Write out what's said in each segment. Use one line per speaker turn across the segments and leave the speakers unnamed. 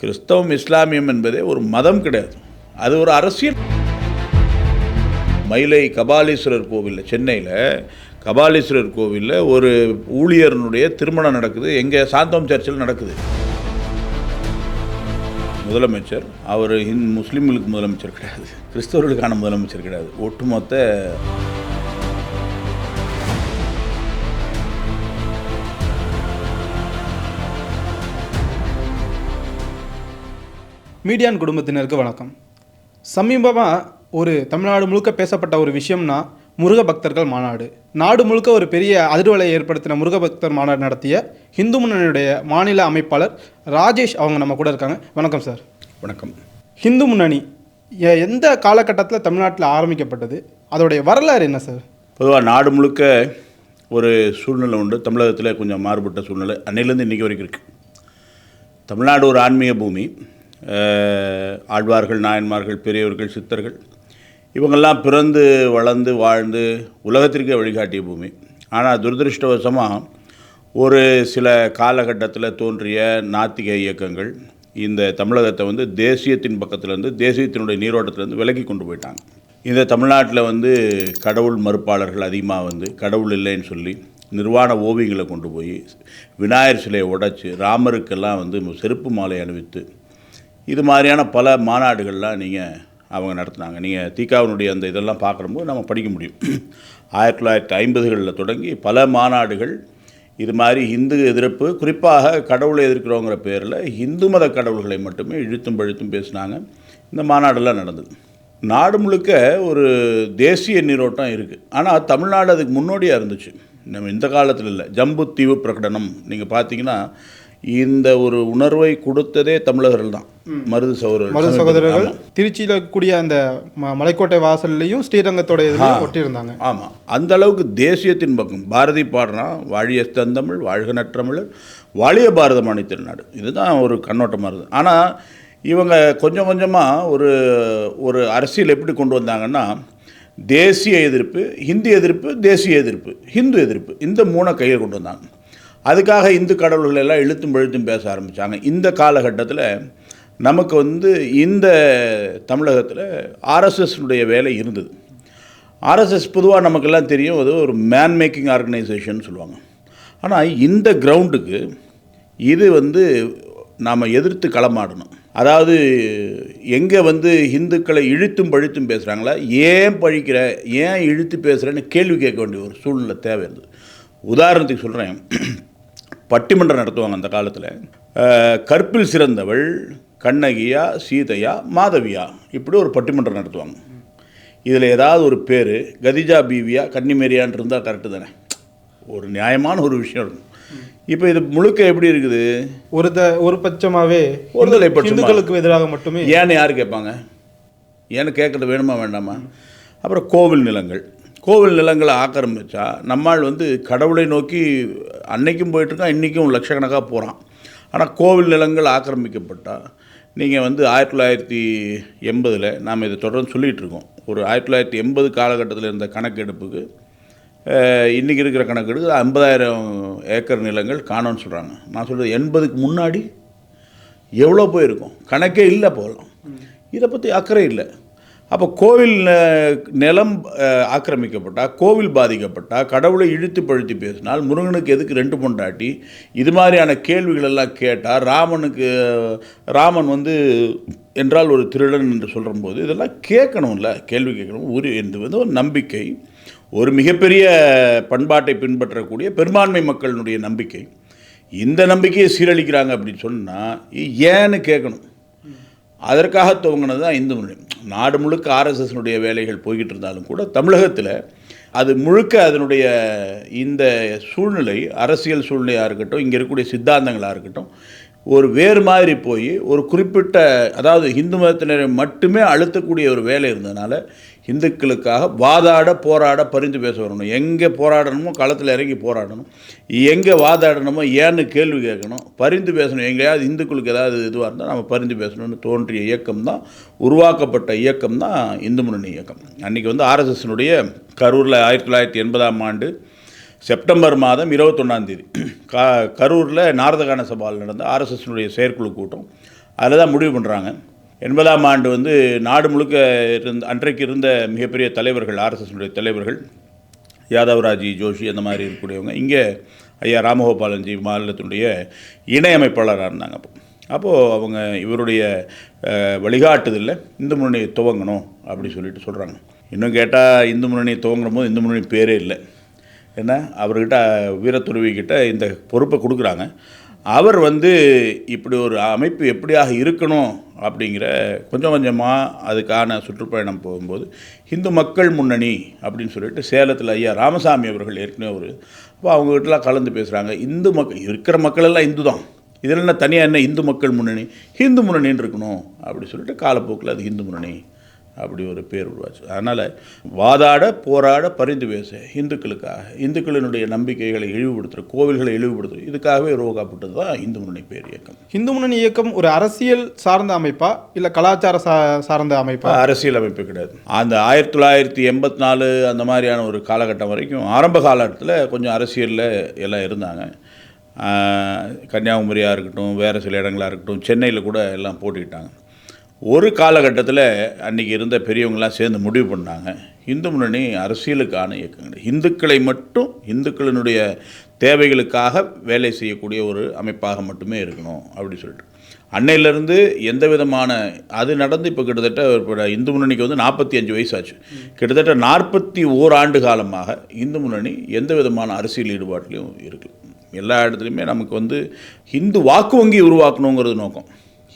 கிறிஸ்தவம் இஸ்லாமியம் என்பதே ஒரு மதம் கிடையாது அது ஒரு அரசியல் மயிலை கபாலீஸ்வரர் கோவிலில் சென்னையில் கபாலீஸ்வரர் கோவிலில் ஒரு ஊழியர்னுடைய திருமணம் நடக்குது எங்கே சாந்தோம் சர்ச்சில் நடக்குது முதலமைச்சர் அவர் இந் முஸ்லீம்களுக்கு முதலமைச்சர் கிடையாது கிறிஸ்தவர்களுக்கான முதலமைச்சர் கிடையாது ஒட்டுமொத்த
மீடியான் குடும்பத்தினருக்கு வணக்கம் சமீபமாக ஒரு தமிழ்நாடு முழுக்க பேசப்பட்ட ஒரு விஷயம்னா முருக பக்தர்கள் மாநாடு நாடு முழுக்க ஒரு பெரிய அதிர்வலையை ஏற்படுத்தின முருக பக்தர் மாநாடு நடத்திய ஹிந்து முன்னணியுடைய மாநில அமைப்பாளர் ராஜேஷ் அவங்க நம்ம கூட இருக்காங்க வணக்கம் சார் வணக்கம் ஹிந்து முன்னணி எந்த காலகட்டத்தில் தமிழ்நாட்டில் ஆரம்பிக்கப்பட்டது அதோடைய வரலாறு என்ன சார்
பொதுவாக நாடு முழுக்க ஒரு சூழ்நிலை உண்டு தமிழகத்தில் கொஞ்சம் மாறுபட்ட சூழ்நிலை அன்னையிலேருந்து இன்றைக்கி வரைக்கும் இருக்குது தமிழ்நாடு ஒரு ஆன்மீக பூமி ஆழ்வார்கள் நாயன்மார்கள் பெரியவர்கள் சித்தர்கள் இவங்கெல்லாம் பிறந்து வளர்ந்து வாழ்ந்து உலகத்திற்கே வழிகாட்டிய பூமி ஆனால் துரதிருஷ்டவசமாக ஒரு சில காலகட்டத்தில் தோன்றிய நாத்திக இயக்கங்கள் இந்த தமிழகத்தை வந்து தேசியத்தின் பக்கத்துலேருந்து தேசியத்தினுடைய நீரோட்டத்திலேருந்து விலக்கி கொண்டு போயிட்டாங்க இந்த தமிழ்நாட்டில் வந்து கடவுள் மறுப்பாளர்கள் அதிகமாக வந்து கடவுள் இல்லைன்னு சொல்லி நிர்வாண ஓவியங்களை கொண்டு போய் விநாயகர் சிலையை உடைச்சி ராமருக்கெல்லாம் வந்து செருப்பு மாலை அணிவித்து இது மாதிரியான பல மாநாடுகள்லாம் நீங்கள் அவங்க நடத்துனாங்க நீங்கள் தீக்காவினுடைய அந்த இதெல்லாம் பார்க்குறம்போது நம்ம படிக்க முடியும் ஆயிரத்தி தொள்ளாயிரத்தி ஐம்பதுகளில் தொடங்கி பல மாநாடுகள் இது மாதிரி இந்து எதிர்ப்பு குறிப்பாக கடவுளை எதிர்க்கிறோங்கிற பேரில் இந்து மத கடவுள்களை மட்டுமே இழுத்தும் பழுத்தும் பேசினாங்க இந்த மாநாடெல்லாம் நடந்தது நாடு முழுக்க ஒரு தேசிய நீரோட்டம் இருக்குது ஆனால் தமிழ்நாடு அதுக்கு முன்னோடியாக இருந்துச்சு நம்ம இந்த காலத்தில் இல்லை ஜம்புத்தீவு பிரகடனம் நீங்கள் பார்த்தீங்கன்னா இந்த ஒரு உணர்வை கொடுத்ததே தமிழர்கள் தான் மருது சகோதரர்
மருது சகோதரர்கள் திருச்சியில் கூடிய அந்த மலைக்கோட்டை வாசல்லையும் ஸ்ரீரங்கத்தோட இதில் ஒட்டியிருந்தாங்க
ஆமாம் அந்த அளவுக்கு தேசியத்தின் பக்கம் பாரதி பாடுனா வாழிய தந்தமிழ் வாழ்க நற்றமிழர் வாழிய பாரத அணித்திருநாடு இதுதான் ஒரு கண்ணோட்டமாக இருந்தது ஆனால் இவங்க கொஞ்சம் கொஞ்சமாக ஒரு ஒரு அரசியல் எப்படி கொண்டு வந்தாங்கன்னா தேசிய எதிர்ப்பு ஹிந்தி எதிர்ப்பு தேசிய எதிர்ப்பு ஹிந்து எதிர்ப்பு இந்த மூணை கையில் கொண்டு வந்தாங்க அதுக்காக இந்து கடவுள்கள் எல்லாம் எழுத்தும் எழுத்தும் பேச ஆரம்பித்தாங்க இந்த காலகட்டத்தில் நமக்கு வந்து இந்த தமிழகத்தில் ஆர்எஸ்எஸ்னுடைய வேலை இருந்தது ஆர்எஸ்எஸ் பொதுவாக நமக்கெல்லாம் தெரியும் அது ஒரு மேன் மேக்கிங் ஆர்கனைசேஷன் சொல்லுவாங்க ஆனால் இந்த கிரவுண்டுக்கு இது வந்து நாம் எதிர்த்து களமாடணும் அதாவது எங்கே வந்து இந்துக்களை இழுத்தும் பழித்தும் பேசுகிறாங்களா ஏன் பழிக்கிற ஏன் இழுத்து பேசுகிறேன்னு கேள்வி கேட்க வேண்டிய ஒரு சூழ்நிலை தேவை இருந்தது உதாரணத்துக்கு சொல்கிறேன் பட்டிமன்றம் நடத்துவாங்க அந்த காலத்தில் கற்பில் சிறந்தவள் கண்ணகியா சீதையா மாதவியா இப்படி ஒரு பட்டிமன்றம் நடத்துவாங்க இதில் ஏதாவது ஒரு பேர் கதிஜா பீவியா கன்னிமேரியான் இருந்தால் கரெக்டு தானே ஒரு நியாயமான ஒரு விஷயம் இருக்கும் இப்போ இது முழுக்க எப்படி இருக்குது
ஒரு த ஒரு பட்சமாகவே ஒரு பட்சங்களுக்கு எதிராக மட்டுமே
ஏன்னு யார் கேட்பாங்க ஏன்னு கேட்கறது வேணுமா வேண்டாமா அப்புறம் கோவில் நிலங்கள் கோவில் நிலங்களை ஆக்கிரமிச்சா நம்மால் வந்து கடவுளை நோக்கி அன்னைக்கும் போயிட்டுருக்கான் இன்றைக்கும் லட்சக்கணக்காக போகிறான் ஆனால் கோவில் நிலங்கள் ஆக்கிரமிக்கப்பட்டால் நீங்கள் வந்து ஆயிரத்தி தொள்ளாயிரத்தி எண்பதில் நாம் இதை தொடர்ந்து சொல்லிகிட்ருக்கோம் ஒரு ஆயிரத்தி தொள்ளாயிரத்தி எண்பது காலகட்டத்தில் இருந்த கணக்கெடுப்புக்கு இன்றைக்கி இருக்கிற கணக்கெடுப்பு ஐம்பதாயிரம் ஏக்கர் நிலங்கள் காணும்னு சொல்கிறாங்க நான் சொல்கிறது எண்பதுக்கு முன்னாடி எவ்வளோ போயிருக்கும் கணக்கே இல்லை போகலாம் இதை பற்றி அக்கறை இல்லை அப்போ கோவில் நிலம் ஆக்கிரமிக்கப்பட்டால் கோவில் பாதிக்கப்பட்டால் கடவுளை இழுத்து பழுத்தி பேசினால் முருகனுக்கு எதுக்கு ரெண்டு பொண்டாட்டி இது மாதிரியான கேள்விகளெல்லாம் கேட்டால் ராமனுக்கு ராமன் வந்து என்றால் ஒரு திருடன் என்று போது இதெல்லாம் கேட்கணும்ல கேள்வி கேட்கணும் ஒரு என்று வந்து ஒரு நம்பிக்கை ஒரு மிகப்பெரிய பண்பாட்டை பின்பற்றக்கூடிய பெரும்பான்மை மக்களினுடைய நம்பிக்கை இந்த நம்பிக்கையை சீரழிக்கிறாங்க அப்படின்னு சொன்னால் ஏன்னு கேட்கணும் அதற்காக துவங்கினது தான் இந்து முன்னணி நாடு முழுக்க ஆர்எஸ்எஸ்னுடைய வேலைகள் போய்கிட்டு இருந்தாலும் கூட தமிழகத்தில் அது முழுக்க அதனுடைய இந்த சூழ்நிலை அரசியல் சூழ்நிலையாக இருக்கட்டும் இங்கே இருக்கக்கூடிய சித்தாந்தங்களாக இருக்கட்டும் ஒரு வேறு மாதிரி போய் ஒரு குறிப்பிட்ட அதாவது இந்து மதத்தினரை மட்டுமே அழுத்தக்கூடிய ஒரு வேலை இருந்ததுனால இந்துக்களுக்காக வாதாட போராட பரிந்து பேச வரணும் எங்கே போராடணுமோ களத்தில் இறங்கி போராடணும் எங்கே வாதாடணுமோ ஏன்னு கேள்வி கேட்கணும் பரிந்து பேசணும் எங்கேயாவது இந்துக்களுக்கு ஏதாவது இதுவாக இருந்தால் நம்ம பரிந்து பேசணும்னு தோன்றிய இயக்கம் தான் உருவாக்கப்பட்ட இயக்கம் தான் இந்து முன்னணி இயக்கம் அன்றைக்கி வந்து ஆர்எஸ்எஸ்னுடைய கரூரில் ஆயிரத்தி தொள்ளாயிரத்தி எண்பதாம் ஆண்டு செப்டம்பர் மாதம் இருபத்தொன்னாந்தேதி க கரூரில் நாரதகான சபாவில் நடந்த ஆர்எஸ்எஸ்னுடைய செயற்குழு கூட்டம் அதில் தான் முடிவு பண்ணுறாங்க எண்பதாம் ஆண்டு வந்து நாடு முழுக்க இருந்த அன்றைக்கு இருந்த மிகப்பெரிய தலைவர்கள் ஆர்எஸ்எஸ்னுடைய தலைவர்கள் யாதவராஜி ஜோஷி அந்த மாதிரி இருக்கக்கூடியவங்க இங்கே ஐயா ராமகோபாலன்ஜி மாநிலத்தினுடைய இணையமைப்பாளராக இருந்தாங்க அப்போ அப்போது அவங்க இவருடைய வழிகாட்டுதலில் இந்து முன்னணியை துவங்கணும் அப்படின்னு சொல்லிட்டு சொல்கிறாங்க இன்னும் கேட்டால் இந்து முன்னணியை துவங்கும் போது இந்து முன்னணி பேரே இல்லை என்ன அவர்கிட்ட வீரத்துறவிகிட்ட இந்த பொறுப்பை கொடுக்குறாங்க அவர் வந்து இப்படி ஒரு அமைப்பு எப்படியாக இருக்கணும் அப்படிங்கிற கொஞ்சம் கொஞ்சமாக அதுக்கான சுற்றுப்பயணம் போகும்போது இந்து மக்கள் முன்னணி அப்படின்னு சொல்லிட்டு சேலத்தில் ஐயா ராமசாமி அவர்கள் ஏற்கனவே ஒரு அப்போ அவங்ககிட்டலாம் கலந்து பேசுகிறாங்க இந்து மக்கள் இருக்கிற மக்களெல்லாம் இந்து தான் இதில் என்ன தனியாக என்ன இந்து மக்கள் முன்னணி ஹிந்து முன்னணின்னு இருக்கணும் அப்படின்னு சொல்லிட்டு காலப்போக்கில் அது ஹிந்து முன்னணி அப்படி ஒரு பேர் உருவாச்சு அதனால் வாதாட போராட பரிந்து பேச இந்துக்களுக்காக இந்துக்களினுடைய நம்பிக்கைகளை இழிவுபடுத்துகிற கோவில்களை இழிவுபடுத்துகிற இதுக்காகவே உருவாக்கப்பட்டது தான் இந்து முன்னணி பேர் இயக்கம்
இந்து முன்னணி இயக்கம் ஒரு அரசியல் சார்ந்த அமைப்பா இல்லை கலாச்சார சார்ந்த அமைப்பா
அரசியல் அமைப்பு கிடையாது அந்த ஆயிரத்தி தொள்ளாயிரத்தி எண்பத்தி நாலு அந்த மாதிரியான ஒரு காலகட்டம் வரைக்கும் ஆரம்ப காலகட்டத்தில் கொஞ்சம் அரசியலில் எல்லாம் இருந்தாங்க கன்னியாகுமரியாக இருக்கட்டும் வேறு சில இடங்களாக இருக்கட்டும் சென்னையில் கூட எல்லாம் போட்டிக்கிட்டாங்க ஒரு காலகட்டத்தில் அன்றைக்கி இருந்த பெரியவங்களாம் சேர்ந்து முடிவு பண்ணாங்க இந்து முன்னணி அரசியலுக்கான இயக்கங்கள் இந்துக்களை மட்டும் இந்துக்களினுடைய தேவைகளுக்காக வேலை செய்யக்கூடிய ஒரு அமைப்பாக மட்டுமே இருக்கணும் அப்படி சொல்லிட்டு அன்னையிலேருந்து எந்த விதமான அது நடந்து இப்போ கிட்டத்தட்ட இப்போ இந்து முன்னணிக்கு வந்து நாற்பத்தி அஞ்சு வயசு ஆச்சு கிட்டத்தட்ட நாற்பத்தி ஓராண்டு காலமாக இந்து முன்னணி எந்த விதமான அரசியல் ஈடுபாட்டிலையும் இருக்குது எல்லா இடத்துலையுமே நமக்கு வந்து இந்து வாக்கு வங்கி உருவாக்கணுங்கிறது நோக்கம்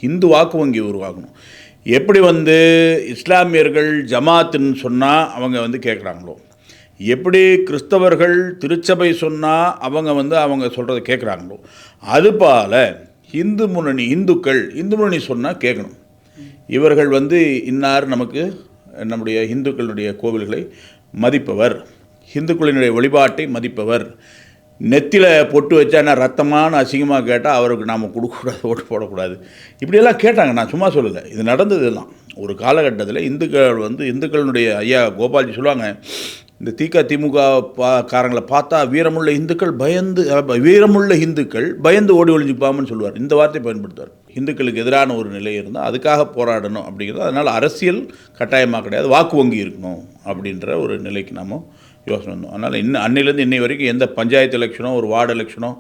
ஹிந்து வாக்கு வங்கி உருவாக்கணும் எப்படி வந்து இஸ்லாமியர்கள் ஜமாத்துன்னு சொன்னால் அவங்க வந்து கேட்குறாங்களோ எப்படி கிறிஸ்தவர்கள் திருச்சபை சொன்னால் அவங்க வந்து அவங்க சொல்கிறத கேட்குறாங்களோ அதுபால இந்து முன்னணி இந்துக்கள் இந்து முன்னணி சொன்னால் கேட்கணும் இவர்கள் வந்து இன்னார் நமக்கு நம்முடைய இந்துக்களுடைய கோவில்களை மதிப்பவர் இந்துக்களினுடைய வழிபாட்டை மதிப்பவர் நெத்தியில் பொட்டு வச்சா என்ன ரத்தமான அசிங்கமாக கேட்டால் அவருக்கு நாம் கொடுக்கக்கூடாது ஓட்டு போடக்கூடாது இப்படியெல்லாம் கேட்டாங்க நான் சும்மா சொல்லலை இது நடந்தது எல்லாம் ஒரு காலகட்டத்தில் இந்துக்கள் வந்து இந்துக்களுடைய ஐயா கோபால்ஜி சொல்லுவாங்க இந்த திக திமுக பா காரங்களை பார்த்தா வீரமுள்ள இந்துக்கள் பயந்து வீரமுள்ள இந்துக்கள் பயந்து ஓடி ஒழிஞ்சுப்பாமன்னு சொல்லுவார் இந்த வார்த்தையை பயன்படுத்துவார் இந்துக்களுக்கு எதிரான ஒரு நிலை இருந்தால் அதுக்காக போராடணும் அப்படிங்கிறது அதனால் அரசியல் கட்டாயமாக கிடையாது வாக்கு வங்கி இருக்கணும் அப்படின்ற ஒரு நிலைக்கு நாம் யோசனை வந்தோம் அதனால் இன்னும் அன்னிலேருந்து இன்னை வரைக்கும் எந்த பஞ்சாயத்து எலெக்ஷனோ ஒரு வார்டு எலெக்ஷனோ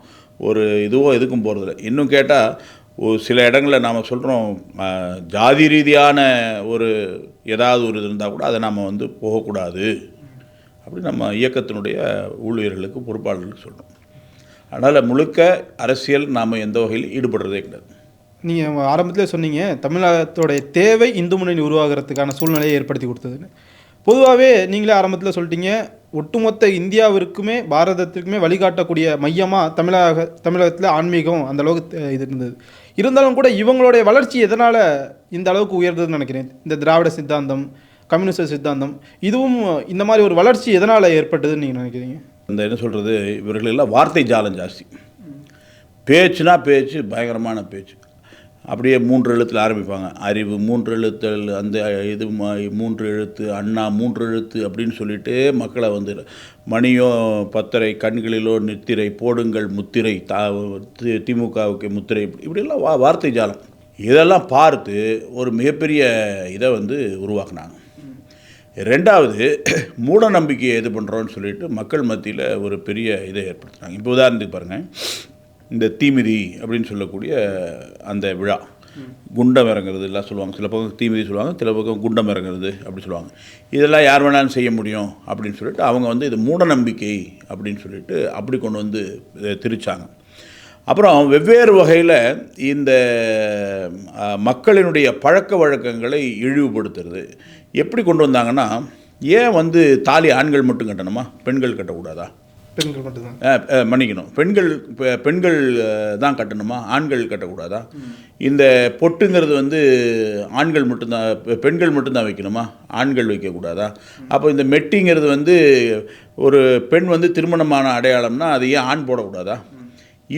ஒரு இதுவோ எதுக்கும் போகிறதில்ல இன்னும் கேட்டால் ஒரு சில இடங்களில் நாம் சொல்கிறோம் ஜாதி ரீதியான ஒரு ஏதாவது ஒரு இது இருந்தால் கூட அதை நாம் வந்து போகக்கூடாது அப்படி நம்ம இயக்கத்தினுடைய ஊழியர்களுக்கு பொறுப்பாளர்களுக்கு சொல்கிறோம் அதனால் முழுக்க அரசியல் நாம் எந்த வகையில் ஈடுபடுறதே கிடையாது
நீங்கள் ஆரம்பத்தில் சொன்னீங்க தமிழகத்தோடைய தேவை இந்து முன்னணி உருவாகிறதுக்கான சூழ்நிலையை ஏற்படுத்தி கொடுத்ததுன்னு பொதுவாகவே நீங்களே ஆரம்பத்தில் சொல்லிட்டீங்க ஒட்டுமொத்த இந்தியாவிற்குமே பாரதத்திற்குமே வழிகாட்டக்கூடிய மையமாக தமிழக தமிழகத்தில் ஆன்மீகம் அந்தளவுக்கு இது இருந்தது இருந்தாலும் கூட இவங்களுடைய வளர்ச்சி எதனால் இந்த அளவுக்கு உயர்ந்ததுன்னு நினைக்கிறேன் இந்த திராவிட சித்தாந்தம் கம்யூனிஸ்ட சித்தாந்தம் இதுவும் இந்த மாதிரி ஒரு வளர்ச்சி எதனால் ஏற்பட்டதுன்னு நீங்கள் நினைக்கிறீங்க
இந்த என்ன சொல்கிறது இவர்களெல்லாம் வார்த்தை ஜாலம் ஜாஸ்தி பேச்சுனா பேச்சு பயங்கரமான பேச்சு அப்படியே மூன்று எழுத்தில் ஆரம்பிப்பாங்க அறிவு மூன்று எழுத்தல் அந்த இது மூன்று எழுத்து அண்ணா மூன்று எழுத்து அப்படின்னு சொல்லிட்டு மக்களை வந்து மணியோ பத்தரை கண்களிலோ நித்திரை போடுங்கள் முத்திரை தா திமுகவுக்கு முத்திரை இப்படிலாம் வா வார்த்தை ஜாலம் இதெல்லாம் பார்த்து ஒரு மிகப்பெரிய இதை வந்து உருவாக்குனாங்க ரெண்டாவது மூட நம்பிக்கையை இது பண்ணுறோன்னு சொல்லிட்டு மக்கள் மத்தியில் ஒரு பெரிய இதை ஏற்படுத்துகிறாங்க இப்போ உதாரணத்துக்கு பாருங்கள் இந்த தீமிதி அப்படின்னு சொல்லக்கூடிய அந்த விழா குண்டம் இறங்குறது எல்லாம் சொல்லுவாங்க சில பக்கம் தீமிதி சொல்லுவாங்க சில பக்கம் குண்டம் இறங்குறது அப்படின்னு சொல்லுவாங்க இதெல்லாம் யார் வேணாலும் செய்ய முடியும் அப்படின்னு சொல்லிட்டு அவங்க வந்து இது மூட நம்பிக்கை அப்படின்னு சொல்லிட்டு அப்படி கொண்டு வந்து திரிச்சாங்க அப்புறம் வெவ்வேறு வகையில் இந்த மக்களினுடைய பழக்க வழக்கங்களை இழிவுபடுத்துறது எப்படி கொண்டு வந்தாங்கன்னா ஏன் வந்து தாலி ஆண்கள் மட்டும் கட்டணுமா பெண்கள் கட்டக்கூடாதா பெண்கள் மட்டும்தான் மன்னிக்கணும் பெண்கள் பெண்கள் தான் கட்டணுமா ஆண்கள் கட்டக்கூடாதா இந்த பொட்டுங்கிறது வந்து ஆண்கள் மட்டும்தான் பெண்கள் மட்டும்தான் வைக்கணுமா ஆண்கள் வைக்கக்கூடாதா அப்போ இந்த மெட்டிங்கிறது வந்து ஒரு பெண் வந்து திருமணமான அடையாளம்னா அதையே ஆண் போடக்கூடாதா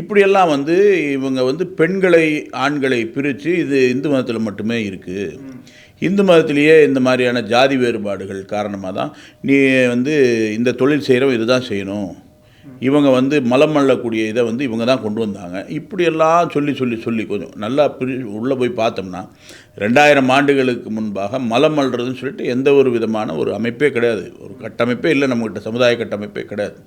இப்படியெல்லாம் வந்து இவங்க வந்து பெண்களை ஆண்களை பிரித்து இது இந்து மதத்தில் மட்டுமே இருக்குது இந்து மதத்திலேயே இந்த மாதிரியான ஜாதி வேறுபாடுகள் காரணமாக தான் நீ வந்து இந்த தொழில் செய்கிறவன் இதுதான் செய்யணும் இவங்க வந்து மலம் மல்லக்கூடிய இதை வந்து இவங்க தான் கொண்டு வந்தாங்க இப்படியெல்லாம் சொல்லி சொல்லி சொல்லி கொஞ்சம் நல்லா பிரி உள்ளே போய் பார்த்தோம்னா ரெண்டாயிரம் ஆண்டுகளுக்கு முன்பாக மலம் மல்றதுன்னு சொல்லிட்டு எந்த ஒரு விதமான ஒரு அமைப்பே கிடையாது ஒரு கட்டமைப்பே இல்லை நம்மகிட்ட சமுதாய கட்டமைப்பே கிடையாது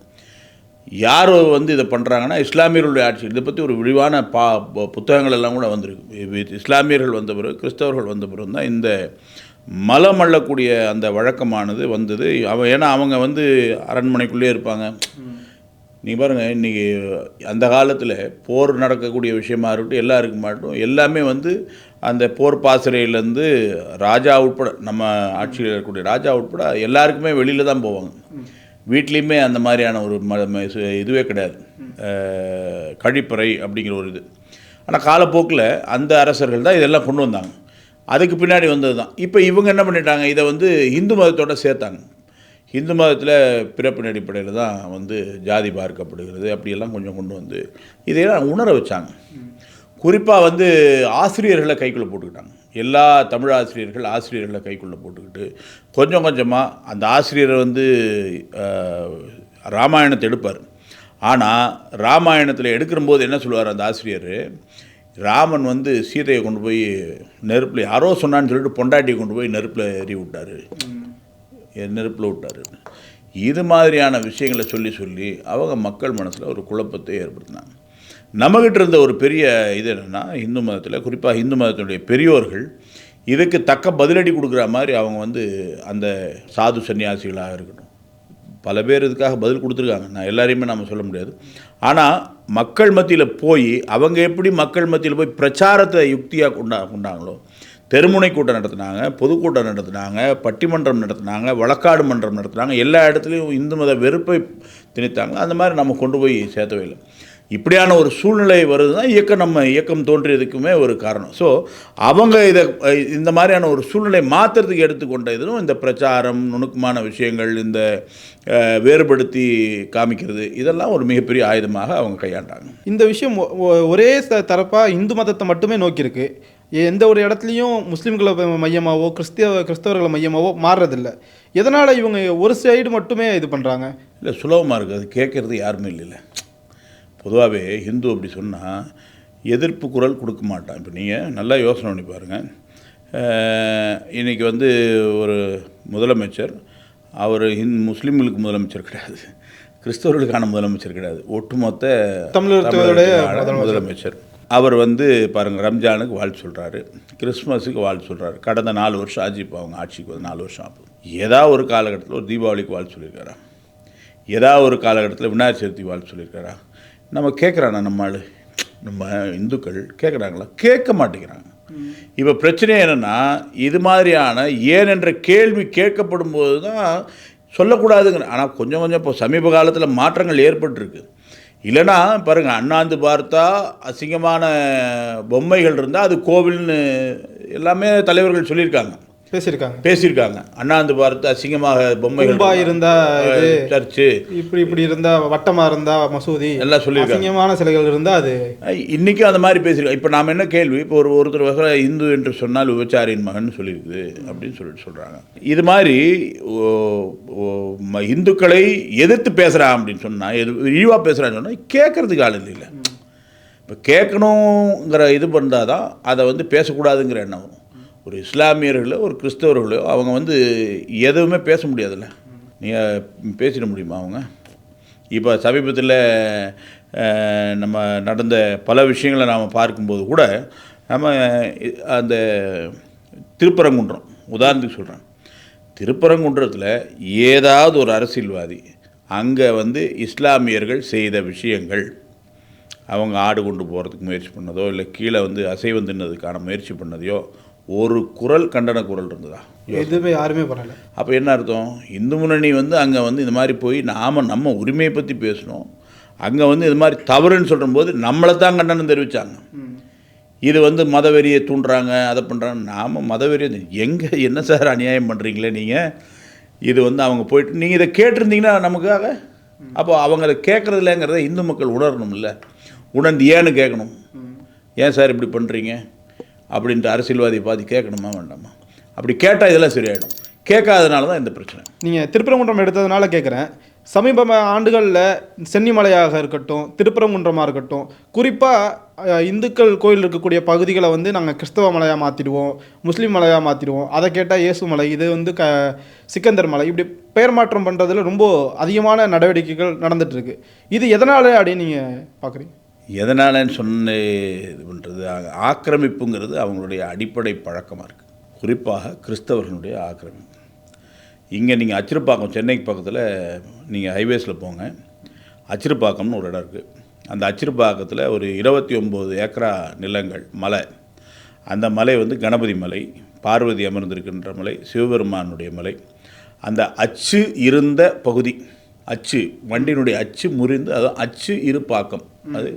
யார் வந்து இதை பண்ணுறாங்கன்னா இஸ்லாமியர்களுடைய ஆட்சி இதை பற்றி ஒரு விரிவான பா புத்தகங்கள் எல்லாம் கூட வந்திருக்கு இஸ்லாமியர்கள் வந்த பிறகு கிறிஸ்தவர்கள் வந்த பிறகு தான் இந்த மலம் அள்ளக்கூடிய அந்த வழக்கமானது வந்தது அவ ஏன்னா அவங்க வந்து அரண்மனைக்குள்ளேயே இருப்பாங்க நீ பாருங்கள் இன்றைக்கி அந்த காலத்தில் போர் நடக்கக்கூடிய விஷயமா இருக்கட்டும் எல்லாம் இருக்க மாட்டோம் எல்லாமே வந்து அந்த போர் பாசறையிலேருந்து ராஜா உட்பட நம்ம ஆட்சியில் இருக்கக்கூடிய ராஜா உட்பட எல்லாருக்குமே வெளியில் தான் போவாங்க வீட்லேயுமே அந்த மாதிரியான ஒரு ம இதுவே கிடையாது கழிப்பறை அப்படிங்கிற ஒரு இது ஆனால் காலப்போக்கில் அந்த அரசர்கள் தான் இதெல்லாம் கொண்டு வந்தாங்க அதுக்கு பின்னாடி வந்தது தான் இப்போ இவங்க என்ன பண்ணிட்டாங்க இதை வந்து இந்து மதத்தோடு சேர்த்தாங்க இந்து மதத்தில் பிறப்பின் அடிப்படையில் தான் வந்து ஜாதி பார்க்கப்படுகிறது அப்படியெல்லாம் கொஞ்சம் கொண்டு வந்து இதையெல்லாம் உணர வச்சாங்க குறிப்பாக வந்து ஆசிரியர்களை கைக்குள்ளே போட்டுக்கிட்டாங்க எல்லா தமிழ் ஆசிரியர்கள் ஆசிரியர்களை கைக்குள்ளே போட்டுக்கிட்டு கொஞ்சம் கொஞ்சமாக அந்த ஆசிரியரை வந்து ராமாயணத்தை எடுப்பார் ஆனால் ராமாயணத்தில் எடுக்கிறபோது என்ன சொல்லுவார் அந்த ஆசிரியர் ராமன் வந்து சீதையை கொண்டு போய் நெருப்பில் யாரோ சொன்னான்னு சொல்லிட்டு பொண்டாட்டியை கொண்டு போய் நெருப்பில் எறி விட்டார் நெருப்பில் விட்டார் இது மாதிரியான விஷயங்களை சொல்லி சொல்லி அவங்க மக்கள் மனசில் ஒரு குழப்பத்தை ஏற்படுத்தினாங்க நம்மகிட்ட இருந்த ஒரு பெரிய இது என்னென்னா இந்து மதத்தில் குறிப்பாக இந்து மதத்தினுடைய பெரியோர்கள் இதுக்கு தக்க பதிலடி கொடுக்குற மாதிரி அவங்க வந்து அந்த சாது சன்னியாசிகளாக இருக்கட்டும் பல பேர் இதுக்காக பதில் கொடுத்துருக்காங்க நான் எல்லாரையுமே நம்ம சொல்ல முடியாது ஆனால் மக்கள் மத்தியில் போய் அவங்க எப்படி மக்கள் மத்தியில் போய் பிரச்சாரத்தை யுக்தியாக கொண்டா கொண்டாங்களோ தெருமுனை கூட்டம் நடத்தினாங்க பொதுக்கூட்டம் நடத்தினாங்க பட்டிமன்றம் நடத்தினாங்க வழக்காடு மன்றம் நடத்தினாங்க எல்லா இடத்துலையும் இந்து மத வெறுப்பை திணித்தாங்க அந்த மாதிரி நம்ம கொண்டு போய் சேர்த்தவே இல்லை இப்படியான ஒரு சூழ்நிலை வருது தான் இயக்கம் நம்ம இயக்கம் தோன்றியதுக்குமே ஒரு காரணம் ஸோ அவங்க இதை இந்த மாதிரியான ஒரு சூழ்நிலை மாற்றுறதுக்கு எடுத்துக்கொண்ட இதுவும் இந்த பிரச்சாரம் நுணுக்கமான விஷயங்கள் இந்த வேறுபடுத்தி காமிக்கிறது இதெல்லாம் ஒரு மிகப்பெரிய ஆயுதமாக அவங்க கையாண்டாங்க
இந்த விஷயம் ஒரே தரப்பாக இந்து மதத்தை மட்டுமே நோக்கியிருக்கு எந்த ஒரு இடத்துலையும் முஸ்லீம்களை மையமாகவோ கிறிஸ்தவ கிறிஸ்தவர்களை மையமாகவோ மாறுறதில்ல எதனால் இவங்க ஒரு சைடு மட்டுமே இது பண்ணுறாங்க
இல்லை சுலபமாக இருக்குது அது கேட்குறது யாருமே இல்லை பொதுவாகவே ஹிந்து அப்படி சொன்னால் எதிர்ப்பு குரல் கொடுக்க மாட்டான் இப்போ நீங்கள் நல்லா யோசனை பண்ணி பாருங்கள் இன்றைக்கி வந்து ஒரு முதலமைச்சர் அவர் ஹிந் முஸ்லீம்களுக்கு முதலமைச்சர் கிடையாது கிறிஸ்தவர்களுக்கான முதலமைச்சர் கிடையாது ஒட்டுமொத்த
தமிழர் முதலமைச்சர்
அவர் வந்து பாருங்கள் ரம்ஜானுக்கு வாழ்த்து சொல்கிறாரு கிறிஸ்மஸுக்கு வாழ்த்து சொல்கிறாரு கடந்த நாலு வருஷம் ஆச்சு இப்போ அவங்க ஆட்சிக்கு வந்து நாலு வருஷம் ஆகும் ஏதாவது ஒரு காலகட்டத்தில் ஒரு தீபாவளிக்கு வாழ்த்து சொல்லியிருக்காரா ஏதாவது ஒரு காலகட்டத்தில் விநாயகர் சதுர்த்தி வாழ்த்து சொல்லியிருக்காரா நம்ம கேட்குறானா ஆள் நம்ம இந்துக்கள் கேட்குறாங்களா கேட்க மாட்டேங்கிறாங்க இப்போ பிரச்சனை என்னென்னா இது மாதிரியான ஏன் என்ற கேள்வி கேட்கப்படும் போது தான் சொல்லக்கூடாதுங்கிற ஆனால் கொஞ்சம் கொஞ்சம் இப்போ சமீப காலத்தில் மாற்றங்கள் ஏற்பட்டிருக்கு இல்லைனா பாருங்கள் அண்ணாந்து பார்த்தா அசிங்கமான பொம்மைகள் இருந்தால் அது கோவில்னு எல்லாமே தலைவர்கள் சொல்லியிருக்காங்க பேசியிருக்காங்க பேசியிருக்காங்க அண்ணாந்து பார்த்து அசிங்கமாக
பொம்மை இருந்தா சர்ச்சு இப்படி இப்படி இருந்தா வட்டமா இருந்தா மசூதி எல்லாம் சொல்லியிருக்காங்க அசிங்கமான சிலைகள் இருந்தா அது
இன்னைக்கும் அந்த மாதிரி பேசியிருக்காங்க இப்போ நாம் என்ன கேள்வி இப்போ ஒரு ஒருத்தர் வகை இந்து என்று சொன்னால் விபச்சாரியின் மகன் சொல்லியிருக்குது அப்படின்னு சொல்லிட்டு சொல்றாங்க இது மாதிரி இந்துக்களை எதிர்த்து பேசுகிறான் அப்படின்னு சொன்னால் எது இழிவாக பேசுகிறான்னு சொன்னால் கேட்கறதுக்கு ஆள் இல்லை இப்போ கேட்கணுங்கிற இது பண்ணால் தான் அதை வந்து பேசக்கூடாதுங்கிற எண்ணம் வரும் ஒரு இஸ்லாமியர்களோ ஒரு கிறிஸ்தவர்களோ அவங்க வந்து எதுவுமே பேச முடியாதுல்ல நீங்கள் பேசிட முடியுமா அவங்க இப்போ சமீபத்தில் நம்ம நடந்த பல விஷயங்களை நாம் பார்க்கும்போது கூட நம்ம அந்த திருப்பரங்குன்றம் உதாரணத்துக்கு சொல்கிறேன் திருப்பரங்குன்றத்தில் ஏதாவது ஒரு அரசியல்வாதி அங்கே வந்து இஸ்லாமியர்கள் செய்த விஷயங்கள் அவங்க ஆடு கொண்டு போகிறதுக்கு முயற்சி பண்ணதோ இல்லை கீழே வந்து அசைவம் தின்னதுக்கான முயற்சி பண்ணதையோ ஒரு குரல் கண்டன குரல் இருந்ததா
எதுவுமே யாருமே பண்ணலை
அப்போ என்ன அர்த்தம் இந்து முன்னணி வந்து அங்கே வந்து இந்த மாதிரி போய் நாம் நம்ம உரிமையை பற்றி பேசணும் அங்கே வந்து இது மாதிரி தவறுன்னு சொல்லும்போது நம்மளை தான் கண்டனம் தெரிவித்தாங்க இது வந்து மதவெறியை தூண்டுறாங்க அதை பண்ணுறாங்க நாம் மதவெறியை எங்கே என்ன சார் அநியாயம் பண்ணுறீங்களே நீங்கள் இது வந்து அவங்க போயிட்டு நீங்கள் இதை கேட்டிருந்தீங்கன்னா நமக்காக அப்போ அவங்கள கேட்குறதில்லங்கிறத இந்து மக்கள் உணரணும்ல உணர்ந்து ஏன்னு கேட்கணும் ஏன் சார் இப்படி பண்ணுறீங்க அப்படின்ற அரசியல்வாதி பாதி கேட்கணுமா வேண்டாமா அப்படி கேட்டால் இதெல்லாம் சரியாயிடும் கேட்காதனால தான் இந்த பிரச்சனை
நீங்கள் திருப்பரங்குன்றம் எடுத்ததுனால கேட்குறேன் சமீப ஆண்டுகளில் சென்னிமலையாக இருக்கட்டும் திருப்பரங்குன்றமாக இருக்கட்டும் குறிப்பாக இந்துக்கள் கோயில் இருக்கக்கூடிய பகுதிகளை வந்து நாங்கள் கிறிஸ்தவ மலையாக மாற்றிடுவோம் முஸ்லீம் மலையாக மாற்றிடுவோம் அதை கேட்டால் இயேசு மலை இது வந்து க சிக்கந்தர் மலை இப்படி பெயர் மாற்றம் பண்ணுறதுல ரொம்ப அதிகமான நடவடிக்கைகள் நடந்துகிட்ருக்கு இது எதனால் அப்படின்னு நீங்கள் பார்க்குறீங்க
எதனாலன்னு சொன்ன இது பண்ணுறது ஆக்கிரமிப்புங்கிறது அவங்களுடைய அடிப்படை பழக்கமாக இருக்குது குறிப்பாக கிறிஸ்தவர்களுடைய ஆக்கிரமிப்பு இங்கே நீங்கள் அச்சிறுப்பாக்கம் சென்னைக்கு பக்கத்தில் நீங்கள் ஹைவேஸில் போங்க அச்சிறுப்பாக்கம்னு ஒரு இடம் இருக்குது அந்த அச்சிறுப்பாக்கத்தில் ஒரு இருபத்தி ஒம்பது ஏக்கரா நிலங்கள் மலை அந்த மலை வந்து கணபதி மலை பார்வதி அமர்ந்திருக்கின்ற மலை சிவபெருமானுடைய மலை அந்த அச்சு இருந்த பகுதி அச்சு வண்டியினுடைய அச்சு முறிந்து அது அச்சு இரு பாக்கம் அது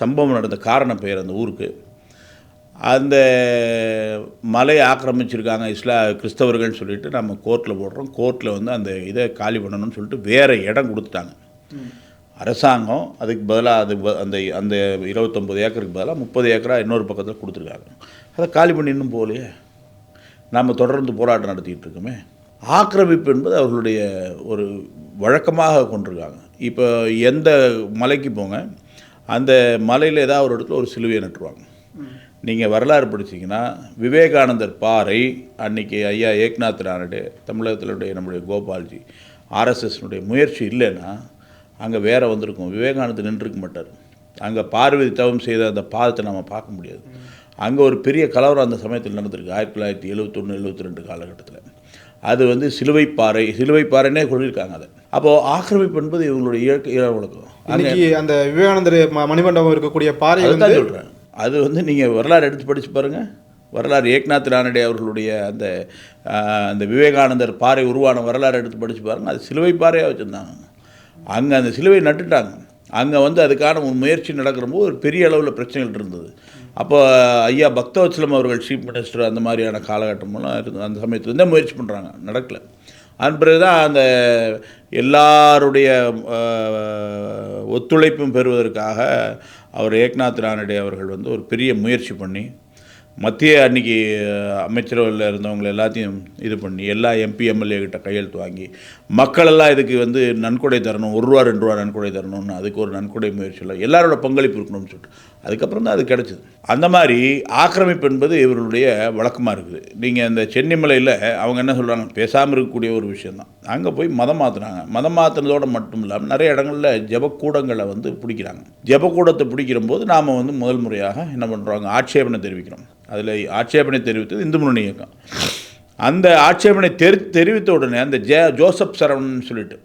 சம்பவம் நடந்த காரணம் பெயர் அந்த ஊருக்கு அந்த மலையை ஆக்கிரமிச்சிருக்காங்க இஸ்லா கிறிஸ்தவர்கள்னு சொல்லிட்டு நம்ம கோர்ட்டில் போடுறோம் கோர்ட்டில் வந்து அந்த இதை காலி பண்ணணும்னு சொல்லிட்டு வேறு இடம் கொடுத்துட்டாங்க அரசாங்கம் அதுக்கு பதிலாக அது அந்த அந்த இருபத்தொம்பது ஏக்கருக்கு பதிலாக முப்பது ஏக்கராக இன்னொரு பக்கத்தில் கொடுத்துருக்காங்க அதை காலி பண்ணி இன்னும் போகலையே நம்ம தொடர்ந்து போராட்டம் நடத்திக்கிட்டு இருக்கோமே ஆக்கிரமிப்பு என்பது அவர்களுடைய ஒரு வழக்கமாக கொண்டிருக்காங்க இப்போ எந்த மலைக்கு போங்க அந்த மலையில் ஏதாவது ஒரு இடத்துல ஒரு சிலுவையை நட்டுருவாங்க நீங்கள் வரலாறு படிச்சிங்கன்னா விவேகானந்தர் பாறை அன்றைக்கி ஐயா ஏக்நாத் நானடு தமிழகத்தினுடைய நம்முடைய கோபால்ஜி ஆர்எஸ்எஸ்னுடைய முயற்சி இல்லைன்னா அங்கே வேறு வந்திருக்கும் விவேகானந்தர் நின்றுருக்க மாட்டார் அங்கே பார்வதி தவம் செய்த அந்த பாதத்தை நம்ம பார்க்க முடியாது அங்கே ஒரு பெரிய கலவரம் அந்த சமயத்தில் நடந்திருக்கு ஆயிரத்தி தொள்ளாயிரத்தி எழுபத்தொன்று எழுபத்தி ரெண்டு காலகட்டத்தில் அது வந்து சிலுவைப்பாறை சிலுவைப்பாறைன்னே கொண்டிருக்காங்க அதை அப்போது ஆக்கிரமிப்பு என்பது இவங்களுடைய இயற்கை இயல்புகளுக்கும்
அந்த விவேகானந்தர் மணிமண்டபம் இருக்கக்கூடிய பாறை
தான் சொல்கிறேன் அது வந்து நீங்கள் வரலாறு எடுத்து படித்து பாருங்கள் வரலாறு ஏக்நாத் ரானடே அவர்களுடைய அந்த அந்த விவேகானந்தர் பாறை உருவான வரலாறு எடுத்து படித்து பாருங்கள் அது சிலுவை பாறையாக வச்சுருந்தாங்க அங்கே அந்த சிலுவை நட்டுட்டாங்க அங்கே வந்து அதுக்கான ஒரு முயற்சி நடக்கிறபோது ஒரு பெரிய அளவில் பிரச்சனைகள் இருந்தது அப்போ ஐயா பக்தவச்சலம் அவர்கள் சீஃப் மினிஸ்டர் அந்த மாதிரியான காலகட்டம்லாம் இருந்தது அந்த சமயத்துலேருந்தே முயற்சி பண்ணுறாங்க நடக்கலை அதன் பிறகு தான் அந்த எல்லாருடைய ஒத்துழைப்பும் பெறுவதற்காக அவர் ஏக்நாத் ரானடே அவர்கள் வந்து ஒரு பெரிய முயற்சி பண்ணி மத்திய அன்னைக்கு அமைச்சரவையில் இருந்தவங்களை எல்லாத்தையும் இது பண்ணி எல்லா எம்பி கிட்ட கையெழுத்து வாங்கி மக்களெல்லாம் இதுக்கு வந்து நன்கொடை தரணும் ஒரு ரூபா ரெண்டு ரூபா நன்கொடை தரணும்னு அதுக்கு ஒரு நன்கொடை முயற்சியில் எல்லாரோட பங்களிப்பு இருக்கணும்னு சொல்லிட்டு அதுக்கப்புறம் தான் அது கிடச்சிது அந்த மாதிரி ஆக்கிரமிப்பு என்பது இவருடைய வழக்கமாக இருக்குது நீங்கள் அந்த சென்னிமலையில் அவங்க என்ன சொல்கிறாங்க பேசாமல் இருக்கக்கூடிய ஒரு விஷயந்தான் அங்கே போய் மதம் மாற்றுறாங்க மதம் மாற்றினதோடு மட்டும் இல்லாமல் நிறைய இடங்களில் ஜபக்கூடங்களை வந்து பிடிக்கிறாங்க ஜபக்கூடத்தை பிடிக்கிற போது நாம் வந்து முதல் முறையாக என்ன பண்ணுறாங்க ஆட்சேபனை தெரிவிக்கிறோம் அதில் ஆட்சேபனை தெரிவித்தது இந்து முன்னணி இயக்கம் அந்த ஆட்சேபனை தெரி தெரிவித்த உடனே அந்த ஜே ஜோசப் சரவணன் சொல்லிட்டு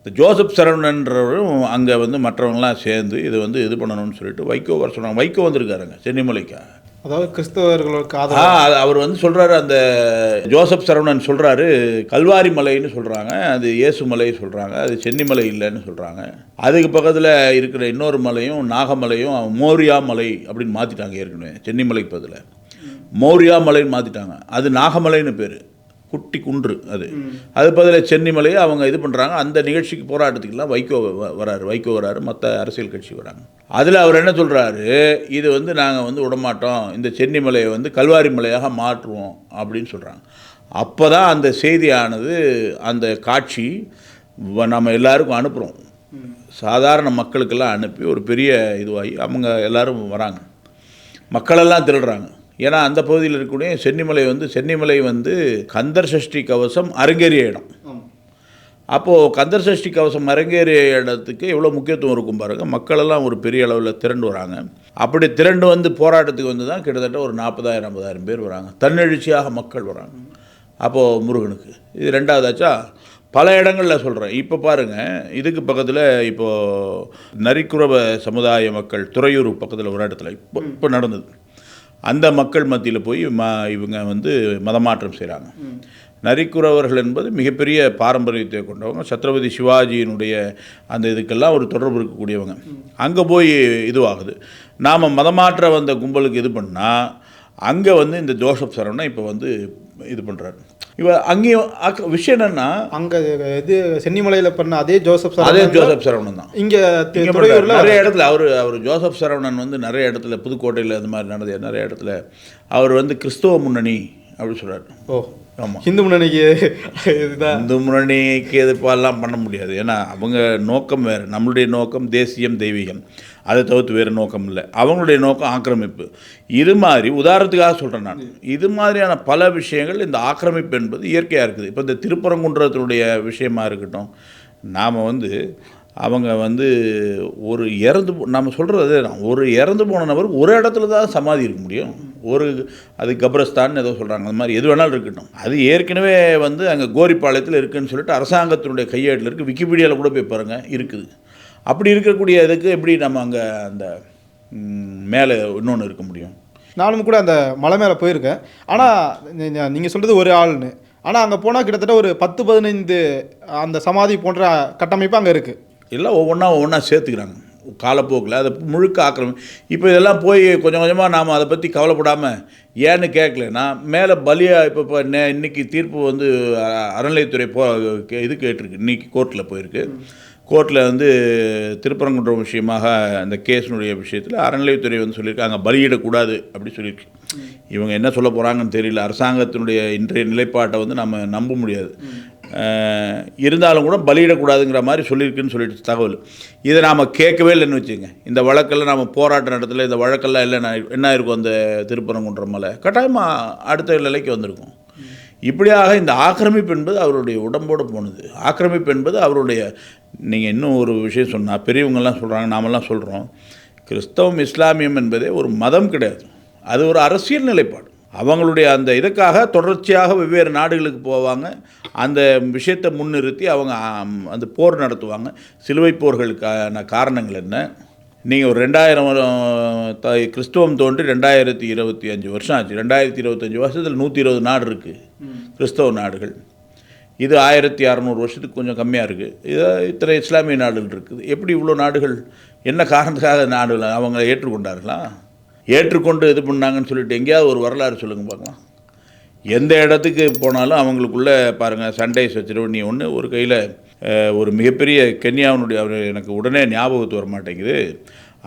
இந்த ஜோசப் சரவணன்றவரும் அங்கே வந்து மற்றவங்களாம் சேர்ந்து இது வந்து இது பண்ணணும்னு சொல்லிட்டு வைகோ வர சொன்னாங்க வைகோ வந்திருக்காருங்க சென்னிமலைக்காக
அதாவது கிறிஸ்தவர்களுக்கு
ஆதரவு அவர் வந்து சொல்கிறாரு அந்த ஜோசப் சரவணன் சொல்கிறாரு கல்வாரி மலைன்னு சொல்கிறாங்க அது இயேசு மலை சொல்கிறாங்க அது சென்னி மலை இல்லைன்னு சொல்கிறாங்க அதுக்கு பக்கத்தில் இருக்கிற இன்னொரு மலையும் நாகமலையும் மோரியா மலை அப்படின்னு மாற்றிட்டாங்க ஏற்கனவே சென்னிமலை பதில் மௌரியா மலைன்னு மாற்றிட்டாங்க அது நாகமலைன்னு பேர் குட்டி குன்று அது அது பதில் சென்னிமலையை அவங்க இது பண்ணுறாங்க அந்த நிகழ்ச்சிக்கு போராட்டத்துக்கெல்லாம் வைகோ வராரு வைகோ வராரு மற்ற அரசியல் கட்சி வராங்க அதில் அவர் என்ன சொல்கிறாரு இது வந்து நாங்கள் வந்து விடமாட்டோம் இந்த சென்னிமலையை வந்து கல்வாரி மலையாக மாற்றுவோம் அப்படின்னு சொல்கிறாங்க அப்போ தான் அந்த செய்தியானது அந்த காட்சி நம்ம எல்லாருக்கும் அனுப்புகிறோம் சாதாரண மக்களுக்கெல்லாம் அனுப்பி ஒரு பெரிய இதுவாகி அவங்க எல்லோரும் வராங்க மக்களெல்லாம் திருடுறாங்க ஏன்னா அந்த பகுதியில் இருக்கக்கூடிய சென்னிமலை வந்து சென்னிமலை வந்து கந்தர் சஷ்டி கவசம் அரங்கேறிய இடம் அப்போது கந்தர் சஷ்டி கவசம் அரங்கேறிய இடத்துக்கு எவ்வளோ முக்கியத்துவம் இருக்கும் பாருங்கள் மக்களெல்லாம் ஒரு பெரிய அளவில் திரண்டு வராங்க அப்படி திரண்டு வந்து போராட்டத்துக்கு வந்து தான் கிட்டத்தட்ட ஒரு நாற்பதாயிரம் ஐம்பதாயிரம் பேர் வராங்க தன்னெழுச்சியாக மக்கள் வராங்க அப்போது முருகனுக்கு இது ரெண்டாவதாச்சா பல இடங்களில் சொல்கிறேன் இப்போ பாருங்கள் இதுக்கு பக்கத்தில் இப்போது நரிக்குறவ சமுதாய மக்கள் துறையூர் பக்கத்தில் ஒரு இடத்துல இப்போ இப்போ நடந்தது அந்த மக்கள் மத்தியில் போய் ம இவங்க வந்து மதமாற்றம் செய்கிறாங்க நரிக்குறவர்கள் என்பது மிகப்பெரிய பாரம்பரியத்தை கொண்டவங்க சத்ரபதி சிவாஜியினுடைய அந்த இதுக்கெல்லாம் ஒரு தொடர்பு இருக்கக்கூடியவங்க அங்கே போய் இதுவாகுது நாம் மதமாற்ற வந்த கும்பலுக்கு இது பண்ணால் அங்கே வந்து இந்த ஜோசப் சரவணா இப்போ வந்து இது பண்ணுறாரு இவர் அங்கேயும் விஷயம் என்னன்னா
அங்கே இது சென்னிமலையில் பண்ண அதே ஜோசப் சார்
அதே ஜோசப் சரவணன் தான் இங்கே நிறைய இடத்துல அவர் அவர் ஜோசப் சரவணன் வந்து நிறைய இடத்துல புதுக்கோட்டையில் அது மாதிரி நடந்தது நிறைய இடத்துல அவர் வந்து கிறிஸ்துவ முன்னணி அப்படின்னு சொல்கிறார்
ஓ ஆமாம் இந்து முன்னணிக்கு
இதுதான் இந்து முன்னணிக்கு எதிர்ப்பாலாம் பண்ண முடியாது ஏன்னா அவங்க நோக்கம் வேறு நம்மளுடைய நோக்கம் தேசியம் தெய்வீகம் அதை தவிர்த்து வேறு நோக்கம் இல்லை அவங்களுடைய நோக்கம் ஆக்கிரமிப்பு இது மாதிரி உதாரணத்துக்காக சொல்கிறேன் நான் இது மாதிரியான பல விஷயங்கள் இந்த ஆக்கிரமிப்பு என்பது இயற்கையாக இருக்குது இப்போ இந்த திருப்பரங்குன்றத்தினுடைய விஷயமா இருக்கட்டும் நாம் வந்து அவங்க வந்து ஒரு இறந்து நம்ம சொல்கிறது ஒரு இறந்து போன நபர் ஒரு இடத்துல தான் சமாதி இருக்க முடியும் ஒரு அது கபரஸ்தான்னு ஏதோ சொல்கிறாங்க அந்த மாதிரி எது வேணாலும் இருக்கட்டும் அது ஏற்கனவே வந்து அங்கே கோரிப்பாளையத்தில் இருக்குதுன்னு சொல்லிட்டு அரசாங்கத்தினுடைய கையேட்டில் இருக்குது விக்கிபீடியாவில் கூட போய் பாருங்கள் இருக்குது அப்படி இருக்கக்கூடிய இதுக்கு எப்படி நம்ம அங்கே அந்த மேலே இன்னொன்று இருக்க முடியும்
நானும் கூட அந்த மலை மேலே போயிருக்கேன் ஆனால் நீங்கள் சொல்கிறது ஒரு ஆள்னு ஆனால் அங்கே போனால் கிட்டத்தட்ட ஒரு பத்து பதினைந்து அந்த சமாதி போன்ற கட்டமைப்பு அங்கே இருக்குது
எல்லாம் ஒவ்வொன்றா ஒவ்வொன்றா சேர்த்துக்கிறாங்க காலப்போக்கில் அதை முழுக்க ஆக்கிரமி இப்போ இதெல்லாம் போய் கொஞ்சம் கொஞ்சமாக நாம் அதை பற்றி கவலைப்படாமல் ஏன்னு கேட்கலன்னா மேலே பலியாக இப்போ இப்போ நே இன்றைக்கி தீர்ப்பு வந்து அறநிலையத்துறை போ இது கேட்டிருக்கு இன்றைக்கி கோர்ட்டில் போயிருக்கு கோர்ட்டில் வந்து திருப்பரங்குன்றம் விஷயமாக அந்த கேஸினுடைய விஷயத்தில் அறநிலையத்துறை வந்து சொல்லியிருக்காங்க பலியிடக்கூடாது அப்படி சொல்லியிருக்கு இவங்க என்ன சொல்ல போகிறாங்கன்னு தெரியல அரசாங்கத்தினுடைய இன்றைய நிலைப்பாட்டை வந்து நம்ம நம்ப முடியாது இருந்தாலும் கூட பலியிடக்கூடாதுங்கிற மாதிரி சொல்லியிருக்குன்னு சொல்லிட்டு தகவல் இதை நாம் கேட்கவே இல்லைன்னு வச்சுங்க இந்த வழக்கெல்லாம் நம்ம போராட்ட நடத்தில் இந்த வழக்கெல்லாம் இல்லை என்ன இருக்கும் அந்த திருப்பரங்குன்றம் மலை கட்டாயமாக அடுத்த நிலைக்கு வந்திருக்கும் இப்படியாக இந்த ஆக்கிரமிப்பு என்பது அவருடைய உடம்போடு போனது ஆக்கிரமிப்பு என்பது அவருடைய நீங்கள் இன்னும் ஒரு விஷயம் சொன்னால் பெரியவங்கள்லாம் சொல்கிறாங்க நாமெல்லாம் சொல்கிறோம் கிறிஸ்தவம் இஸ்லாமியம் என்பதே ஒரு மதம் கிடையாது அது ஒரு அரசியல் நிலைப்பாடு அவங்களுடைய அந்த இதுக்காக தொடர்ச்சியாக வெவ்வேறு நாடுகளுக்கு போவாங்க அந்த விஷயத்தை முன்னிறுத்தி அவங்க அந்த போர் நடத்துவாங்க சிலுவை போர்களுக்கான காரணங்கள் என்ன நீங்கள் ஒரு ரெண்டாயிரம் கிறிஸ்துவம் தோன்றி ரெண்டாயிரத்தி இருபத்தி அஞ்சு வருஷம் ஆச்சு ரெண்டாயிரத்தி இருபத்தஞ்சி வருஷத்தில் நூற்றி இருபது நாடு இருக்குது கிறிஸ்தவ நாடுகள் இது ஆயிரத்தி அறநூறு வருஷத்துக்கு கொஞ்சம் கம்மியாக இருக்குது இது இத்தனை இஸ்லாமிய நாடுகள் இருக்குது எப்படி இவ்வளோ நாடுகள் என்ன காரணத்துக்காக நாடுகள் அவங்க ஏற்றுக்கொண்டார்களா ஏற்றுக்கொண்டு இது பண்ணாங்கன்னு சொல்லிட்டு எங்கேயாவது ஒரு வரலாறு சொல்லுங்கள் பார்க்கலாம் எந்த இடத்துக்கு போனாலும் அவங்களுக்குள்ளே பாருங்கள் சண்டைஸ் வச்சுருவோம் நீ ஒன்று ஒரு கையில் ஒரு மிகப்பெரிய கென்யாவினுடைய அவர் எனக்கு உடனே ஞாபகத்து வர மாட்டேங்குது